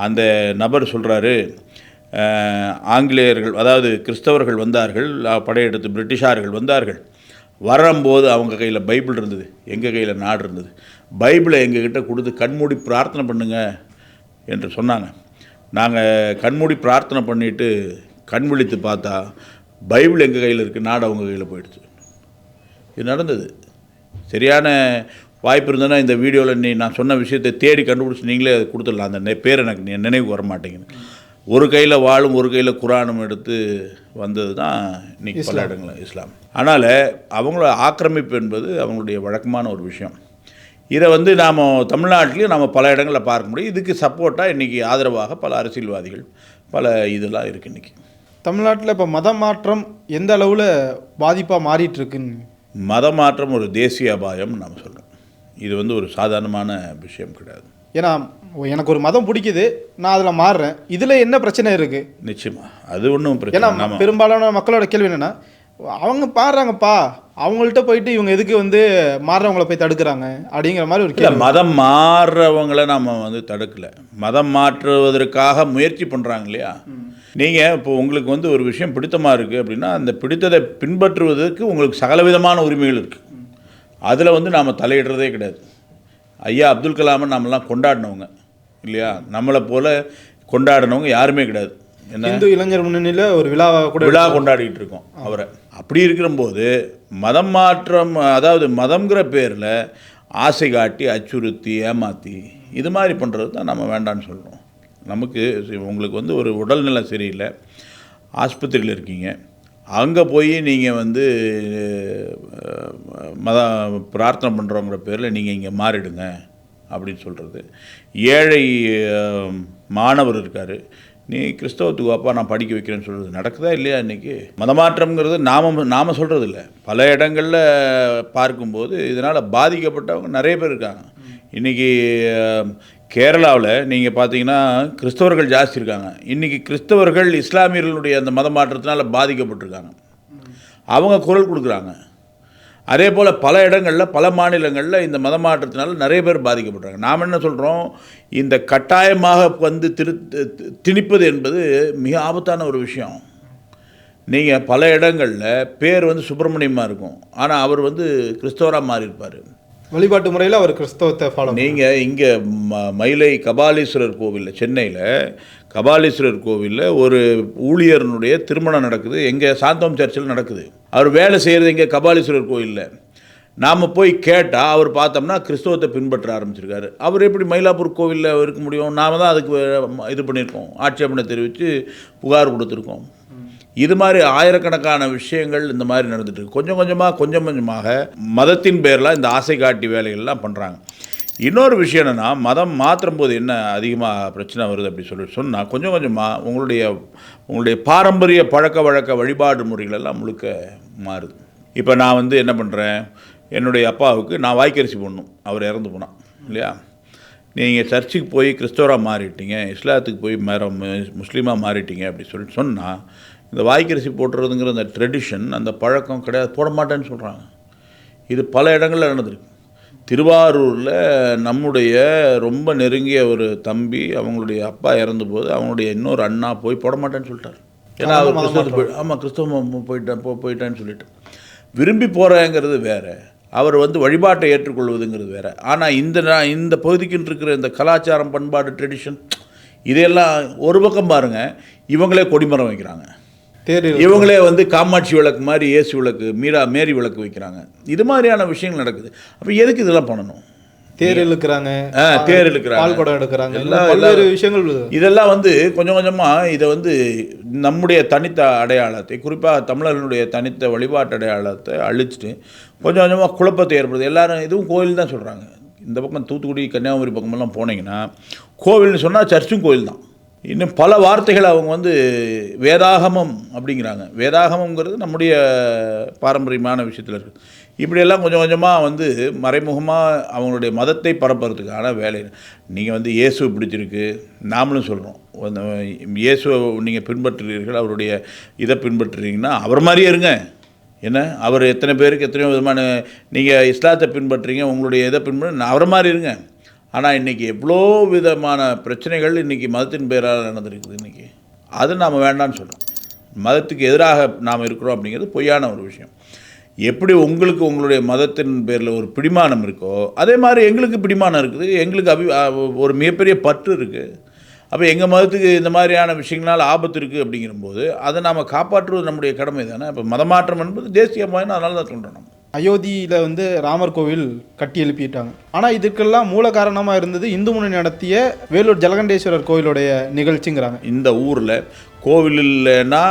அந்த நபர் சொல்கிறாரு ஆங்கிலேயர்கள் அதாவது கிறிஸ்தவர்கள் வந்தார்கள் படையெடுத்து பிரிட்டிஷார்கள் வந்தார்கள் வரும்போது அவங்க கையில் பைபிள் இருந்தது எங்கள் கையில் நாடு இருந்தது பைபிளை எங்ககிட்ட கொடுத்து கண்மூடி பிரார்த்தனை பண்ணுங்க என்று சொன்னாங்க நாங்கள் கண்மூடி பிரார்த்தனை பண்ணிவிட்டு கண் விழித்து பார்த்தா பைபிள் எங்கள் கையில் இருக்குது நாடு அவங்க கையில் போயிடுச்சு இது நடந்தது சரியான வாய்ப்பு இருந்ததுன்னா இந்த வீடியோவில் நீ நான் சொன்ன விஷயத்தை தேடி கண்டுபிடிச்சி நீங்களே அதை கொடுத்துடலாம் அந்த பேர் எனக்கு நினைவு வர மாட்டேங்குது ஒரு கையில் வாழும் ஒரு கையில் குரானும் எடுத்து வந்தது தான் இன்னைக்கு பல இடங்களில் இஸ்லாம் அதனால் அவங்கள ஆக்கிரமிப்பு என்பது அவங்களுடைய வழக்கமான ஒரு விஷயம் இதை வந்து நாம் தமிழ்நாட்டிலையும் நம்ம பல இடங்களில் பார்க்க முடியும் இதுக்கு சப்போர்ட்டாக இன்றைக்கி ஆதரவாக பல அரசியல்வாதிகள் பல இதெல்லாம் இருக்குது இன்றைக்கி
தமிழ்நாட்டில் இப்போ மத மாற்றம் எந்த அளவில் பாதிப்பாக மாறிட்டுருக்குன்னு
மத மாற்றம் ஒரு தேசிய அபாயம் நம்ம சொல்கிறோம் இது வந்து ஒரு சாதாரணமான விஷயம் கிடையாது
ஏன்னா எனக்கு ஒரு மதம் பிடிக்குது நான் அதில் மாறுறேன் இதில் என்ன பிரச்சனை இருக்குது
நிச்சயமாக அது ஒன்றும் பிரச்சனை
ஏன்னா பெரும்பாலான மக்களோட கேள்வி என்னென்னா அவங்க பாடுறாங்கப்பா அவங்கள்ட்ட போயிட்டு இவங்க எதுக்கு வந்து மாறுறவங்களை போய் தடுக்கிறாங்க அப்படிங்கிற மாதிரி ஒரு
கேள்வி மதம் மாறுறவங்கள நாம் வந்து தடுக்கலை மதம் மாற்றுவதற்காக முயற்சி பண்ணுறாங்க இல்லையா நீங்கள் இப்போ உங்களுக்கு வந்து ஒரு விஷயம் பிடித்தமாக இருக்குது அப்படின்னா அந்த பிடித்ததை பின்பற்றுவதற்கு உங்களுக்கு சகலவிதமான உரிமைகள் இருக்குது அதில் வந்து நாம் தலையிடுறதே கிடையாது ஐயா அப்துல் கலாமை நாமெல்லாம் கொண்டாடினவங்க இல்லையா நம்மளை போல் கொண்டாடினவங்க யாருமே கிடையாது
என்ன இந்து இளைஞர் முன்னணியில் ஒரு விழாவை
கூட விழா கொண்டாடிட்டு இருக்கோம் அவரை அப்படி இருக்கிறபோது மதம் மாற்றம் அதாவது மதம்ங்கிற பேரில் ஆசை காட்டி அச்சுறுத்தி ஏமாற்றி இது மாதிரி பண்ணுறது தான் நம்ம வேண்டான்னு சொல்கிறோம் நமக்கு உங்களுக்கு வந்து ஒரு உடல்நிலை சரியில்லை ஆஸ்பத்திரியில் இருக்கீங்க அங்கே போய் நீங்கள் வந்து மத பிரார்த்தனை பண்ணுறோங்கிற பேரில் நீங்கள் இங்கே மாறிடுங்க அப்படின்னு சொல்கிறது ஏழை மாணவர் இருக்கார் நீ கிறிஸ்தவத்துக்கு அப்பா நான் படிக்க வைக்கிறேன்னு சொல்கிறது நடக்குதா இல்லையா இன்றைக்கி மதமாற்றம்ங்கிறது நாம நாம் சொல்கிறது இல்லை பல இடங்களில் பார்க்கும்போது இதனால் பாதிக்கப்பட்டவங்க நிறைய பேர் இருக்காங்க இன்றைக்கி கேரளாவில் நீங்கள் பார்த்தீங்கன்னா கிறிஸ்தவர்கள் ஜாஸ்தி இருக்காங்க இன்றைக்கி கிறிஸ்தவர்கள் இஸ்லாமியர்களுடைய அந்த மத மாற்றத்தினால் பாதிக்கப்பட்டிருக்காங்க அவங்க குரல் கொடுக்குறாங்க அதே போல் பல இடங்களில் பல மாநிலங்களில் இந்த மத மாற்றத்தினால் நிறைய பேர் பாதிக்கப்படுறாங்க நாம் என்ன சொல்கிறோம் இந்த கட்டாயமாக வந்து திரு திணிப்பது என்பது மிக ஆபத்தான ஒரு விஷயம் நீங்கள் பல இடங்களில் பேர் வந்து சுப்பிரமணியமாக இருக்கும் ஆனால் அவர் வந்து கிறிஸ்தவராக மாறியிருப்பார்
வழிபாட்டு முறையில் அவர் கிறிஸ்தவத்தை ஃபாலோ
நீங்கள் இங்கே ம மயிலை கபாலீஸ்வரர் கோவிலில் சென்னையில் கபாலீஸ்வரர் கோவிலில் ஒரு ஊழியர்னுடைய திருமணம் நடக்குது எங்கள் சாந்தோம் சர்ச்சில் நடக்குது அவர் வேலை செய்கிறது எங்கே கபாலீஸ்வரர் கோவிலில் நாம் போய் கேட்டால் அவர் பார்த்தோம்னா கிறிஸ்தவத்தை பின்பற்ற ஆரம்பிச்சிருக்காரு அவர் எப்படி மயிலாப்பூர் கோவிலில் இருக்க முடியும் நாம் தான் அதுக்கு இது பண்ணியிருக்கோம் ஆட்சேபனை தெரிவித்து புகார் கொடுத்துருக்கோம் இது மாதிரி ஆயிரக்கணக்கான விஷயங்கள் இந்த மாதிரி நடந்துட்டு கொஞ்சம் கொஞ்சமாக கொஞ்சம் கொஞ்சமாக மதத்தின் பேரில் இந்த ஆசை காட்டி வேலைகள்லாம் பண்ணுறாங்க இன்னொரு விஷயம் என்னென்னா மதம் மாற்றும் போது என்ன அதிகமாக பிரச்சனை வருது அப்படி சொல்லி சொன்னால் கொஞ்சம் கொஞ்சமாக உங்களுடைய உங்களுடைய பாரம்பரிய பழக்க வழக்க வழிபாடு முறைகளெல்லாம் முழுக்க மாறுது இப்போ நான் வந்து என்ன பண்ணுறேன் என்னுடைய அப்பாவுக்கு நான் வாய்க்கரிசி போடணும் அவர் இறந்து போனான் இல்லையா நீங்கள் சர்ச்சுக்கு போய் கிறிஸ்தவராக மாறிட்டீங்க இஸ்லாத்துக்கு போய் மேற முஸ்லீமாக மாறிட்டீங்க அப்படி சொல்லிட்டு சொன்னால் இந்த வாய்க்கரிசி போட்டுறதுங்கிற அந்த ட்ரெடிஷன் அந்த பழக்கம் கிடையாது போட மாட்டேன்னு சொல்கிறாங்க இது பல இடங்களில் நடந்திருக்கு திருவாரூரில் நம்முடைய ரொம்ப நெருங்கிய ஒரு தம்பி அவங்களுடைய அப்பா இறந்தபோது அவங்களுடைய இன்னொரு அண்ணா போய் போட மாட்டேன்னு சொல்லிட்டார் ஏன்னா அவர் கிறிஸ்தவத்து போய் ஆமாம் கிறிஸ்தவம் போயிட்டேன் போ போயிட்டேன்னு சொல்லிட்டு விரும்பி போகிறேங்கிறது வேறு அவர் வந்து வழிபாட்டை ஏற்றுக்கொள்வதுங்கிறது வேறு ஆனால் இந்த நான் இந்த பகுதிக்குன்னு இருக்கிற இந்த கலாச்சாரம் பண்பாடு ட்ரெடிஷன் இதையெல்லாம் ஒரு பக்கம் பாருங்கள் இவங்களே கொடிமரம் வைக்கிறாங்க இவங்களே வந்து காமாட்சி விளக்கு மாதிரி ஏசி விளக்கு மீரா மேரி விளக்கு வைக்கிறாங்க இது மாதிரியான விஷயங்கள் நடக்குது அப்போ எதுக்கு இதெல்லாம் பண்ணணும்
தேர் இழுக்கிறாங்க தேர் இழுக்கிறாங்க பால்குடம் எடுக்கிறாங்க எல்லாம் எல்லாரு
விஷயங்கள் இதெல்லாம் வந்து கொஞ்சம் கொஞ்சமாக இதை வந்து நம்முடைய தனித்த அடையாளத்தை குறிப்பாக தமிழர்களுடைய தனித்த வழிபாட்டு அடையாளத்தை அழிச்சிட்டு கொஞ்சம் கொஞ்சமாக குழப்பத்தை ஏற்படுது எல்லாரும் இதுவும் கோயில் தான் சொல்கிறாங்க இந்த பக்கம் தூத்துக்குடி கன்னியாகுமரி பக்கமெல்லாம் போனீங்கன்னா கோவில்னு சொன்னால் சர்ச்சும் கோயில் தான் இன்னும் பல வார்த்தைகள் அவங்க வந்து வேதாகமம் அப்படிங்கிறாங்க வேதாகமங்கிறது நம்முடைய பாரம்பரியமான விஷயத்தில் இருக்குது இப்படியெல்லாம் கொஞ்சம் கொஞ்சமாக வந்து மறைமுகமாக அவங்களுடைய மதத்தை பரப்புறதுக்கான வேலை நீங்கள் வந்து இயேசு பிடிச்சிருக்கு நாமளும் சொல்கிறோம் இயேசுவை நீங்கள் பின்பற்றுறீர்கள் அவருடைய இதை பின்பற்றுறீங்கன்னா அவர் மாதிரியே இருங்க என்ன அவர் எத்தனை பேருக்கு எத்தனையோ விதமான நீங்கள் இஸ்லாத்தை பின்பற்றுறீங்க உங்களுடைய இதை பின்பற்ற அவர் மாதிரி இருங்க ஆனால் இன்றைக்கி எவ்வளோ விதமான பிரச்சனைகள் இன்றைக்கி மதத்தின் பேரால் நடந்திருக்குது இன்றைக்கி அது நாம் வேண்டான்னு சொல்கிறோம் மதத்துக்கு எதிராக நாம் இருக்கிறோம் அப்படிங்கிறது பொய்யான ஒரு விஷயம் எப்படி உங்களுக்கு உங்களுடைய மதத்தின் பேரில் ஒரு பிடிமானம் இருக்கோ அதே மாதிரி எங்களுக்கு பிடிமானம் இருக்குது எங்களுக்கு அபி ஒரு மிகப்பெரிய பற்று இருக்குது அப்போ எங்கள் மதத்துக்கு இந்த மாதிரியான விஷயங்களால் ஆபத்து இருக்குது அப்படிங்கிறம்போது அதை நாம் காப்பாற்றுவது நம்முடைய கடமை தானே இப்போ மதமாற்றம் என்பது தேசியமாயின்னு அதனால தான் சொல்கிறோம் நம்ம
அயோத்தியில் வந்து ராமர் கோவில் கட்டி எழுப்பிட்டாங்க ஆனால் இதுக்கெல்லாம் மூல காரணமாக இருந்தது இந்து முன்னணி நடத்திய வேலூர் ஜலகண்டேஸ்வரர் கோவிலுடைய நிகழ்ச்சிங்கிறாங்க
இந்த ஊரில் கோவில் இல்லைன்னா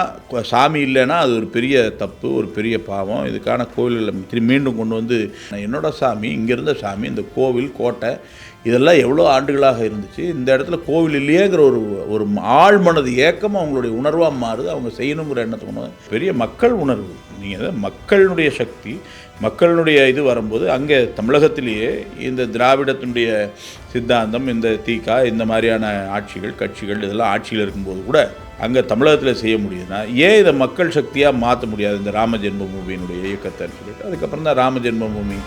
சாமி இல்லைன்னா அது ஒரு பெரிய தப்பு ஒரு பெரிய பாவம் இதுக்கான கோவில்கள் மீண்டும் கொண்டு வந்து என்னோட சாமி இங்கே இருந்த சாமி இந்த கோவில் கோட்டை இதெல்லாம் எவ்வளோ ஆண்டுகளாக இருந்துச்சு இந்த இடத்துல கோவில் இல்லையேங்கிற ஒரு ஒரு ஆள் மனது ஏக்கம் அவங்களுடைய உணர்வாக மாறுது அவங்க செய்யணுங்கிற எண்ணத்தை பெரிய மக்கள் உணர்வு நீங்கள் மக்களுடைய சக்தி மக்களுடைய இது வரும்போது அங்கே தமிழகத்திலேயே இந்த திராவிடத்தினுடைய சித்தாந்தம் இந்த தீகா இந்த மாதிரியான ஆட்சிகள் கட்சிகள் இதெல்லாம் ஆட்சியில் இருக்கும்போது கூட அங்கே தமிழகத்தில் செய்ய முடியுதுன்னா ஏன் இதை மக்கள் சக்தியாக மாற்ற முடியாது இந்த ராம ஜென்மபூமியினுடைய இயக்கத்தை சொல்லிட்டு அதுக்கப்புறம் தான் ராம ஜென்மபூமி